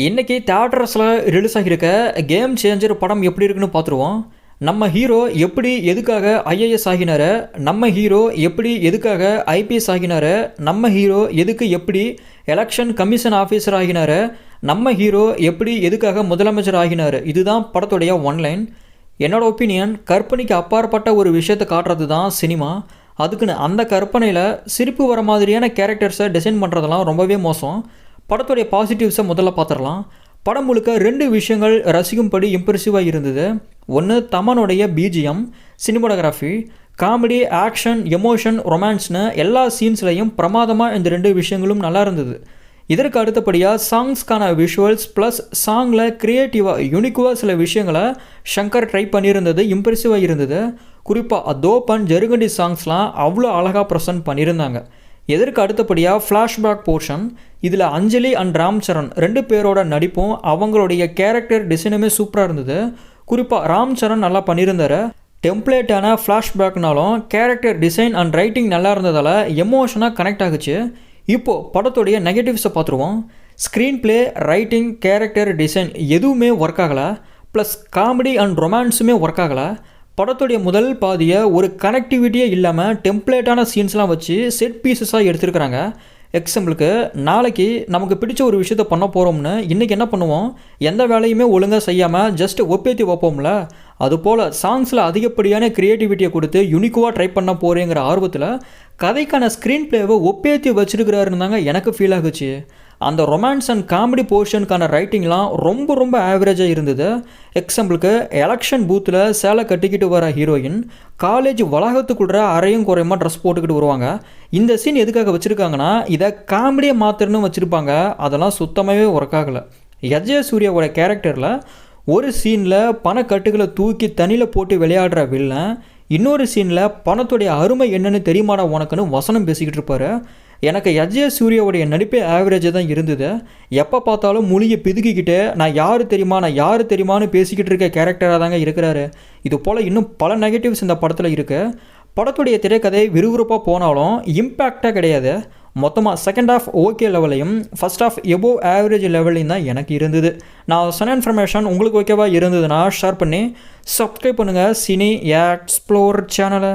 இன்னைக்கு தேட்டர்ஸில் ரிலீஸ் ஆகியிருக்க கேம் சேஞ்சர் படம் எப்படி இருக்குன்னு பார்த்துருவோம். நம்ம ஹீரோ எப்படி எதுக்காக ஐஏஎஸ் ஆகினாரு? நம்ம ஹீரோ எப்படி எதுக்காக ஐபிஎஸ் ஆகினாரு? நம்ம ஹீரோ எதுக்கு எப்படி எலெக்ஷன் கமிஷன் ஆஃபீஸர் ஆகினாரு? நம்ம ஹீரோ எப்படி எதுக்காக முதலமைச்சர் ஆகினார்? இதுதான் படத்துடைய ஒன்லைன் என்னோட ஒப்பீனியன் கற்பனைக்கு அப்பாற்பட்ட ஒரு விஷயத்தை காட்டுறது தான் சினிமா அதுக்குன்னு அந்த கற்பனையில் சிரிப்பு வர மாதிரியான கேரக்டர்ஸை டிசைன் பண்ணுறதெல்லாம் ரொம்பவே மோசம். படத்துடைய பாசிட்டிவ்ஸை முதல்ல பார்த்துடலாம் படம் முழுக்க ரெண்டு விஷயங்கள் ரசிக்கும்படி இம்ப்ரெசிவாக இருந்தது. ஒன்று தமனுடைய BGM cinematography comedy action emotion ரொமான்ஸ்னு எல்லா சீன்ஸ்லையும் பிரமாதமாக இந்த ரெண்டு விஷயங்களும் நல்லா இருந்தது. இதற்கு அடுத்தபடியாக சாங்ஸ்க்கான விஷுவல்ஸ் ப்ளஸ் சாங்கில் க்ரியேட்டிவாக யூனிக்குவாக சில விஷயங்களை ஷங்கர் ட்ரை பண்ணியிருந்தது இம்ப்ரெசிவாக இருந்தது. குறிப்பாக தோப்பன் ஜெருகண்டி சாங்ஸ்லாம் அவ்வளோ அழகாக ப்ரெசன்ட் பண்ணியிருந்தாங்க. எதற்கு அடுத்தபடியாக ஃப்ளாஷ்பேக் போர்ஷன் இதில் அஞ்சலி அண்ட் ராம் சரண் ரெண்டு பேரோட நடிப்பும் அவங்களுடைய கேரக்டர் டிசைனுமே சூப்பராக இருந்தது. குறிப்பாக ராம் சரண் நல்லா பண்ணியிருந்தார். டெம்ப்ளேட்டான ஃப்ளாஷ்பேக்னாலும் கேரக்டர் டிசைன் அண்ட் ரைட்டிங் நல்லா இருந்ததால் எமோஷனாக கனெக்ட் ஆகுச்சு. இப்போது படத்துடைய நெகட்டிவ்ஸை பார்த்துருவோம். Screenplay writing character design எதுவுமே ஒர்க் ஆகலை. ப்ளஸ் காமெடி அண்ட் ரொமான்ஸுமே ஒர்க் ஆகலை. படத்துடைய முதல் பாதியை ஒரு கனெக்டிவிட்டியே இல்லாமல் டெம்ப்ளேட்டான சீன்ஸ்லாம் வச்சு செட் பீசஸாக எடுத்துருக்குறாங்க. எக்ஸாம்பிளுக்கு நாளைக்கு நமக்கு பிடிச்ச ஒரு விஷயத்த பண்ண போகிறோம்னு இன்றைக்கி என்ன பண்ணுவோம்? எந்த வேலையுமே ஒழுங்காக செய்யாமல் ஜஸ்ட் ஒப்பேத்தி வைப்போம்ல? அதுபோல் சாங்ஸில் அதிகப்படியான க்ரியேட்டிவிட்டியை கொடுத்து யூனிக்குவாக ட்ரை பண்ண போகிறேங்கிற ஆர்வத்தில் கதைக்கான ஸ்க்ரீன் பிளேவை ஒப்பேத்தி வச்சுருக்கிறாருன்னு தாங்க எனக்கு ஃபீல் ஆகுச்சு. அந்த ரொமான்ஸ் அண்ட் காமெடி போர்ஷனுக்கான ரைட்டிங்லாம் ரொம்ப ரொம்ப ஆவரேஜாக இருந்தது. எக்ஸாம்பிளுக்கு எலெக்ஷன் பூத்தில் சேலை கட்டிக்கிட்டு வர ஹீரோயின் காலேஜ் வளாகத்துக்குள்ள அறையும் குறையுமா ட்ரெஸ் போட்டுக்கிட்டு வருவாங்க. இந்த சீன் எதுக்காக வச்சுருக்காங்கன்னா இதை காமெடியை மாத்திரன்னு வச்சுருப்பாங்க. அதெல்லாம் சுத்தமாகவே ஒர்க் ஆகலை. யஜய சூர்யாவோட கேரக்டரில் ஒரு சீனில் பணக்கட்டுகளை தூக்கி தண்ணியில் போட்டு விளையாடுற வில்லன் இன்னொரு சீனில் பணத்துடைய அருமை என்னன்னு தெரியுமாடா உனக்குன்னு வசனம் பேசிக்கிட்டு இருப்பாரு. எனக்கு யஜ்ய சூர்யாவுடைய நடிப்பே ஆவரேஜாக தான் இருந்தது. எப்போ பார்த்தாலும் மொழியை பிதுக்கிக்கிட்டு நான் யார் தெரியுமா நான் யார் தெரியுமான்னு பேசிக்கிட்டு இருக்க கேரக்டராக தாங்க இருக்கிறாரு. இது போல் இன்னும் பல நெகட்டிவ்ஸ் இந்த படத்தில் இருக்குது படத்துடைய திரைக்கதை விறுவிறுப்பாக போனாலும் இம்பேக்டாக கிடையாது. மொத்தமாக செகண்ட் ஆஃப் ஓகே லெவலையும் ஃபஸ்ட் ஆஃப் எபோவ் ஆவரேஜ் லெவலையும் தான் எனக்கு இருந்தது. நான் சொன்ன இன்ஃபர்மேஷன் உங்களுக்கு ஓகேவா இருந்ததுன்னா ஷேர் பண்ணி சப்ஸ்கிரைப் பண்ணுங்கள் சினி எக்ஸ்ப்ளோர் சேனலை